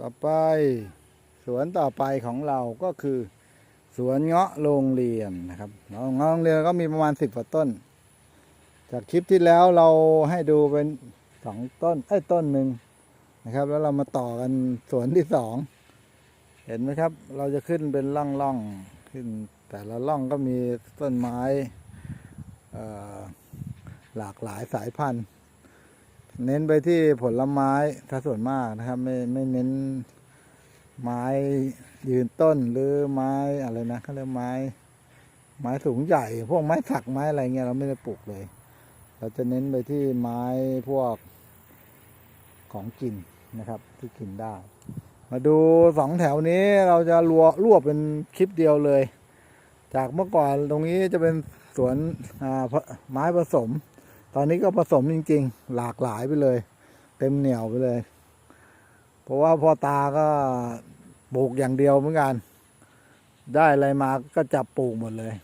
ต่อไปสวนต่อไปของเราก็คือ สวนเงาะโรงเรียนนะครับเงาะเงาะโรงเรียนก็มีประมาณสิบกว่าต้น จากคลิปที่แล้วเราให้ดูเป็นสองต้นไอ้ต้นหนึ่งนะครับ แล้วเรามาต่อกันสวนที่สองเห็นไหมครับ เราจะขึ้นเป็นล่องล่องขึ้น แต่ละล่องก็มีต้นไม้หลากหลายสายพันธุ์ เน้นไปที่ผลไม้ถ้าส่วนมากนะครับ ไม่ไม่เน้นไม้ยืนต้นหรือไม้อะไรนะเขาเรียกไม้ ไม้สูงใหญ่ พวกไม้สักไม้อะไรเงี้ยเราไม่ได้ปลูกเลย เราจะเน้นไปที่ไม้พวกของกินนะครับ ที่กินได้ มาดูสองแถวนี้เราจะรวรวบเป็นคลิปเดียวเลย จากเมื่อก่อนตรงนี้จะเป็นสวนอ่าไม้ผสม ตอนนี้ก็ผสมจริง ๆ หลากหลายไปเลย เต็มเหนียวไปเลย เพราะว่าพ่อตาก็ปลูกอย่างเดียวเหมือนกัน ได้อะไรมาก็จับปลูกหมดเลย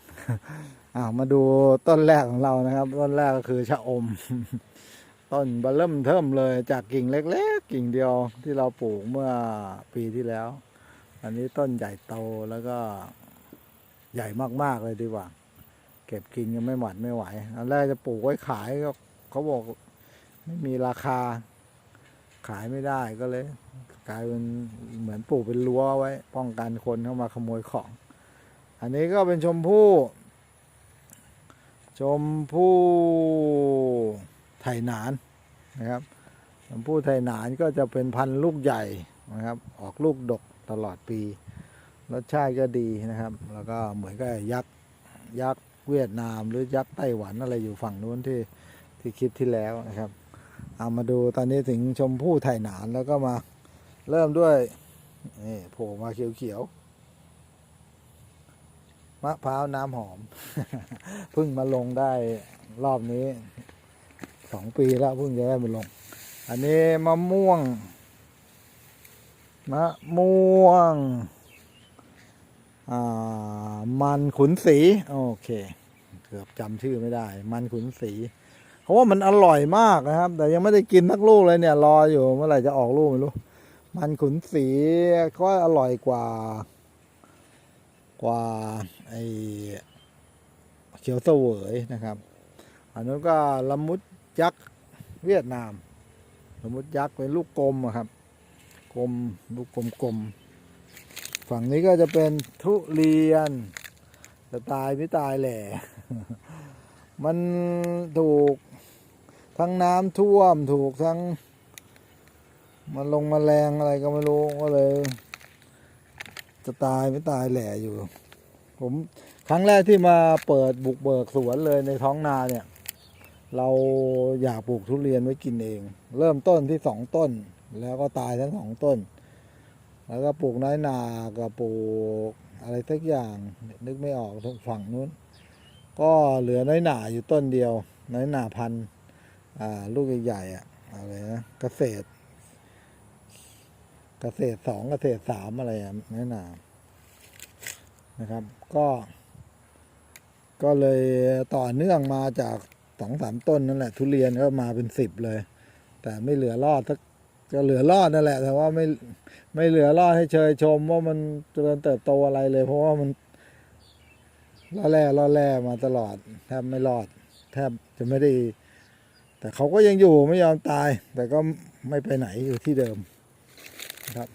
อ่ามาดูต้นแรกของเรานะครับ ต้นแรกก็คือชะอม ต้นบลเริ่มเทิมเลยจากกิ่งเล็ก ๆ กิ่งเดียวที่เราปลูกเมื่อปีที่แล้ว อันนี้ต้นใหญ่โตแล้วก็ใหญ่มาก ๆ เลยดีกว่า เก็บกินยังไม่หมัดไม่ไหวอันแรกจะปลูกไว้ขายก็เขาบอกไม่มีราคา ขายไม่ได้ก็เลยกลายเป็นเหมือนปลูกเป็นรั้วไว้ ป้องกันคนเข้ามาขโมยของ อันนี้ก็เป็นชมพู่ชมพู่ไทยหนานนะครับชมพู่ไทยหนานก็จะเป็นพันธุ์ลูกใหญ่นะครับ ออกลูกดกตลอดปี รสชาติก็ดีนะครับ แล้วก็เหมือนกับยักษ์ยักษ์ เวียดนาม หรือยักษ์ไต้หวันอะไรอยู่ฝั่งนู้นที่ที่คลิปที่แล้วนะครับ เอามาดูตอนนี้ถึงชมพู่ไทยหนานแล้วก็มาเริ่มด้วยนี่โผล่มาเขียวๆมะพร้าวน้ำหอมเพิ่งมาลงได้รอบนี้สองปีแล้วเพิ่งจะได้มาลง อันนี้มะม่วงมะม่วง มันขุนสีโอเค เกือบจำชื่อไม่ได้ มันขุนสีเพราะว่ามันอร่อยมากนะครับ แต่ยังไม่ได้กินสักลูกเลยเนี่ย รออยู่เมื่อไหร่จะออกลูกไม่รู้ มันขุนสีก็อร่อยกว่า กว่าไอเขียวเสวยนะครับ อันนั้นก็ละมุดยักษ์เวียดนามละมุดยักษ์เป็นลูกกลมครับ กลมลูกกลมๆ ฝั่งนี้ก็จะเป็นทุเรียนจะตายไม่ตายแหละ มันถูกทั้งน้ำท่วมถูกทั้ง มันลงมาแรงอะไรก็ไม่รู้ก็เลย จะตายไม่ตายแหล่อยู่ ผมครั้งแรกที่มาเปิดบุกเบิกสวนเลยในท้องนาเนี่ย เราอยากปลูกทุเรียนไว้กินเอง เริ่มต้นที่สองต้น แล้วก็ตายทั้งสองต้น แล้วก็ปลูกน้อยนากับปลูกอะไรสักอย่างนึกไม่ออกทางฝั่งนู้น ก็เหลือน้อยหนาอยู่ต้นเดียว น้อยหนาพันลูกใหญ่ๆอะอะไรนะเกษตร เกษตรสองเกษตรสามอะไรอะน้อยหนานะครับ ก็ ก็เลยต่อเนื่องมาจากสองสามต้นนั่นแหละ ทุเรียนก็มาเป็นสิบเลย แต่ไม่เหลือรอดสัก ก็เหลือรอดนั่นแหละ แต่ว่าไม่ไม่เหลือรอดให้เชยชมว่ามันเจริญเติบโตอะไรเลย เพราะว่ามันล่อแร่ล่อแร่มาตลอด แทบไม่รอด แทบจะไม่ได้ แต่เขาก็ยังอยู่ไม่ยอมตาย แต่ก็ไม่ไปไหนอยู่ที่เดิมครับ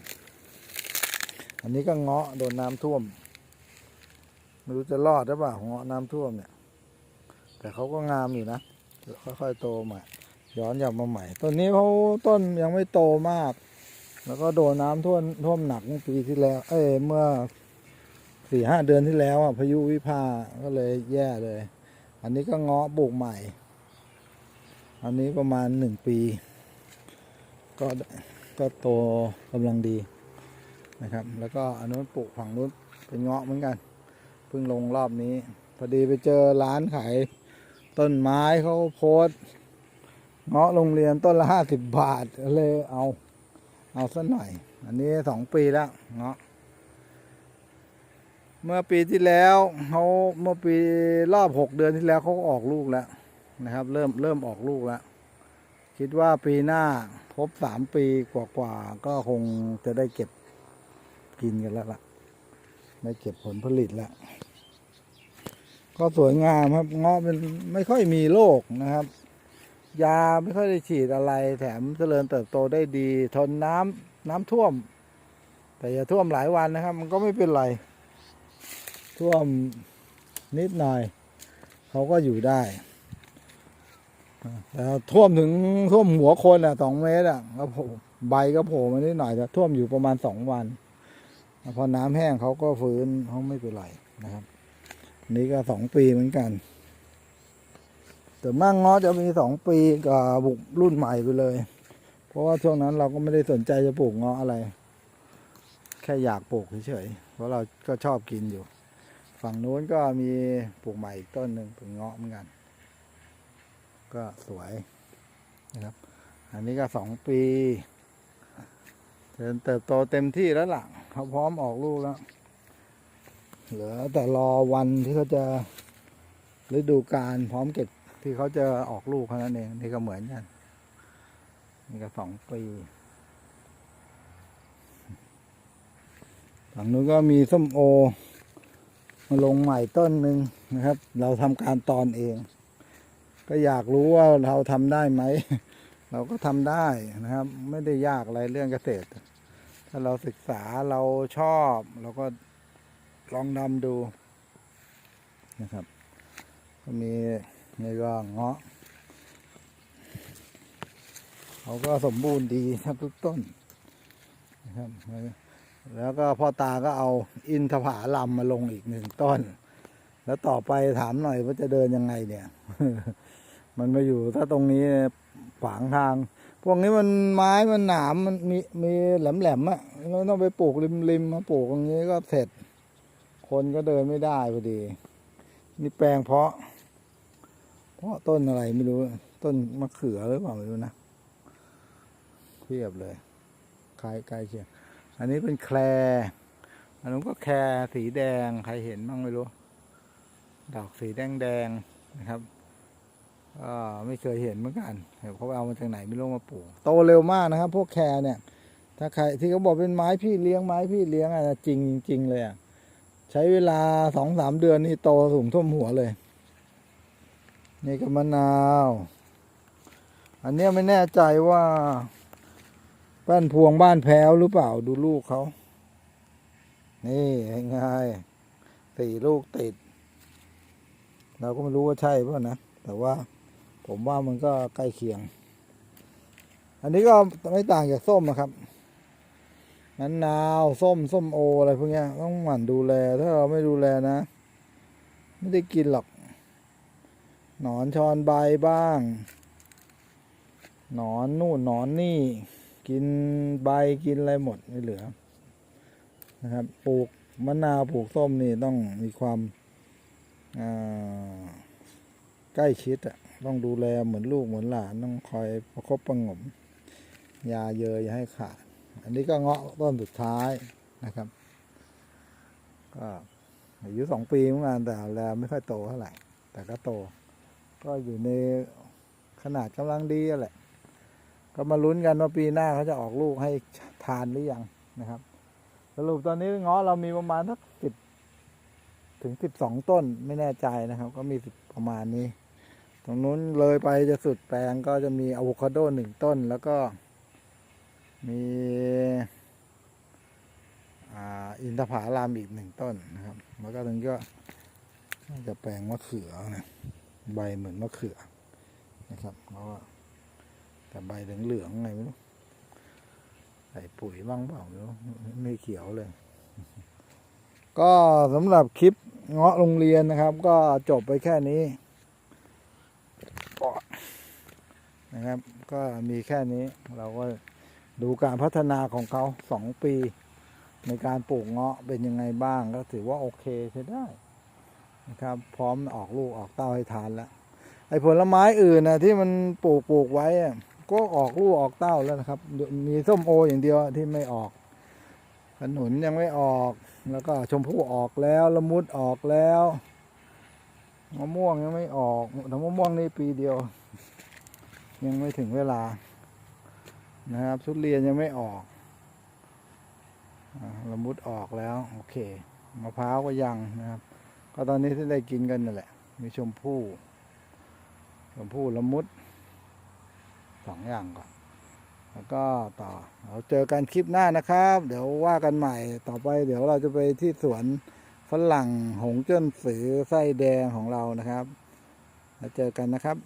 อันนี้ก็เงาะโดนน้ำท่วม ไม่รู้จะรอดหรือเปล่าเงาะน้ำท่วมเนี่ย แต่เขาก็งามอยู่นะค่อยๆโตใหม่ ย้อนกลับมาใหม่ ต้นนี้เขาต้นยังไม่โตมาก แล้วก็โดนน้ำท่วมท่วมหนักเมื่อปีที่แล้ว เอ้ยเมื่อสี่ห้าเดือนที่แล้วอะพายุวิภาก็เลยแย่เลย อันนี้ก็เงาะปลูกใหม่ อันนี้ประมาณหนึ่งปี ก็ก็โตกำลังดีนะครับ แล้วก็อันนู้นปลูกฝั่งนู้นเป็นเงาะเหมือนกัน เพิ่งลงรอบนี้ พอดีไปเจอร้านขายต้นไม้เขาโพสต์ เงาะโรงเรียนต้นละห้าสิบบาทเลยเอาเอาสักหน่อย อันนี้สองปีแล้วเงาะ เมื่อปีที่แล้วเขาเมื่อปีรอบหกเดือนที่แล้วเขาออกลูกแล้วนะครับ เริ่มเริ่มออกลูกแล้ว คิดว่าปีหน้าครบสามปีกว่าๆก็คงจะได้เก็บกินกันแล้วล่ะ ได้เก็บผลผลิตแล้ว ก็สวยงามครับเงาะเป็นไม่ค่อยมีโรคนะครับ ยาไม่ค่อยได้ฉีดอะไร แถมเจริญเติบโตได้ดี ทนน้ำน้ำท่วม แต่อย่าท่วมหลายวันนะครับ มันก็ไม่เป็นไร ท่วมนิดหน่อย เขาก็อยู่ได้แต่ท่วมถึงท่วมหัวคนอะสองเมตรอะก็โผล่ใบก็โผล่มานิดหน่อยแต่ท่วมอยู่ประมาณสองวันพอน้ำแห้งเขาก็ฟื้นเขาไม่เป็นไรนะครับนนี้ก็สองปีเหมือนกัน แต่มากง้อจะมีสองปีกับบุกรุ่นใหม่ไปเลย เพราะว่าช่วงนั้นเราก็ไม่ได้สนใจจะปลูกเงาะอะไร แค่อยากปลูกเฉยๆเพราะเราก็ชอบกินอยู่ ฝั่งนู้นก็มีปลูกใหม่อีกต้นหนึ่งเป็นเงาะเหมือนกัน ก็สวยนะครับ อันนี้ก็สองปีเติเติบโตเต็มที่แล้วล่ะเขาพร้อมออกลูกแล้ว เหลือแต่รอวันที่เขาจะฤดูกาลพร้อมเก็บ ที่เขาจะออกลูกเท่านั้นเองนี่ก็เหมือนกันนี่ก็สองปีฝั่งนู้นก็มีส้มโอมาลงใหม่ต้นหนึ่งนะครับ เราทำการตอนเอง ก็อยากรู้ว่าเราทำได้ไหม เราก็ทำได้นะครับ ไม่ได้ยากอะไรเรื่องเกษตร ถ้าเราศึกษาเราชอบเราก็ลองนำดูนะครับ ก็มี นี่ก็เงาะเขาก็สมบูรณ์ดีทุกต้นนะครับแล้วก็พ่อตาก็เอาอินทผาลัมมาลงอีกหนึ่งต้น แล้วต่อไปถามหน่อยว่าจะเดินยังไงเนี่ย มันมาอยู่ถ้าตรงนี้ขวางทาง พวกนี้มันไม้มันหนามมันมีมีแหลมแหลมอะเราต้องไปปลูกริมริมๆมาปลูกตรงนี้ก็เสร็จ คนก็เดินไม่ได้พอดี นี่แปลงเพาะ เพาะต้นอะไรไม่รู้ ต้นมะเขือหรือเปล่าไม่รู้นะเทียบเลยคล้ายใกล้เคียงอันนี้เป็นแคลร์อันนู้นก็แคลร์สีแดงใครเห็นบ้างไม่รู้ ดอกสีแดงแดงนะครับก็ไม่เคยเห็นเหมือนกันเดี๋ยวเขาเอามาจากไหนไม่รู้มาปลูกโตเร็วมากนะครับ พวกแครเนี่ย ถ้าใครที่เขาบอกเป็นไม้พี่เลี้ยงไม้พี่เลี้ยงอะจริงจริงเลยอะใช้เวลาสองสามเดือนนี่โตสูงท่วมหัวเลย นี่ก็มะนาว อันนี้ไม่แน่ใจว่าบ้านพวงบ้านแพ้วหรือเปล่าดูลูกเขา นี่ง่ายสี่ลูกติด เราก็ไม่รู้ว่าใช่เปล่านะ แต่ว่าผมว่ามันก็ใกล้เคียง อันนี้ก็ไม่ต่างจากส้มนะครับนั้นนาวส้มส้มโออะไรพวกนี้ต้องหมั่นดูแล ถ้าเราไม่ดูแลนะ ไม่ได้กินหรอก หนอนชอนใบบ้าง หนอนนู่นหนอนนี่ กินใบกินอะไรหมดไม่เหลือ นะครับ ปลูกมะนาวปลูกส้มนี่ต้องมีความใกล้ชิดอะต้องดูแลเหมือนลูกเหมือนหลานต้องคอยประคบประงมยาเยอะอย่าให้ขาด อันนี้ก็เงาะต้นสุดท้ายนะครับ ก็อายุสองปีเหมือนกันแต่แล้วไม่ค่อยโตเท่าไหร่ แต่ก็โต ก็อยู่ในขนาดกำลังดีแหละ ก็มาลุ้นกันว่าปีหน้าเขาจะออกลูกให้ทานหรือยังนะครับ สรุปตอนนี้เงาะเรามีประมาณสักสิบถึงสิบสองต้นไม่แน่ใจนะครับ ก็มีประมาณนี้ ตรงนู้นเลยไปจะสุดแปลงก็จะมีอะโวคาโดหนึ่งต้น แล้วก็มีอินทผลามอีกหนึ่งต้นนะครับ แล้วก็ตรงก็จะแปลงมะเขือนะ ใบเหมือนมะเขือนะครับแล้วก็แต่ใบเหลืองๆไงไม่รู้ใส่ปุ๋ยบ้างเปล่าไม่รู้ไม่เขียวเลย ก็สำหรับคลิปเงาะโรงเรียนนะครับ ก็จบไปแค่นี้นะครับ ก็มีแค่นี้เราก็ดูการพัฒนาของเขาสองปี ในการปลูกเงาะเป็นยังไงบ้างก็ถือว่าโอเคใช้ได้ นะครับ พร้อมออกลูกออกเต้าให้ทานแล้วไอ้ผลไม้อื่นนะที่มันปลูกปลูกไว้ก็ออกลูกออกเต้าแล้วนะครับ มีส้มโออย่างเดียวที่ไม่ออกขนุนยังไม่ออกแล้วก็ชมพู่ออกแล้วละมุดออกแล้วมะม่วงยังไม่ออกแต่มะม่วงนี่ปีเดียว ยังไม่ถึงเวลา นะครับทุเรียนยังไม่ออกละมุดออกแล้ว โอเคมะพร้าวก็ยังนะครับ ก็ตอนนี้ที่ได้กินกันนั่นแหละ มีชมพู่ ชมพู่ละมุดสองอย่างก่อน แล้วก็ต่อเราเจอกันคลิปหน้านะครับ เดี๋ยวว่ากันใหม่ต่อไป เดี๋ยวเราจะไปที่สวนฝรั่งหงเจิ้นสือไส้แดงของเรานะครับ แล้วเจอกันนะครับ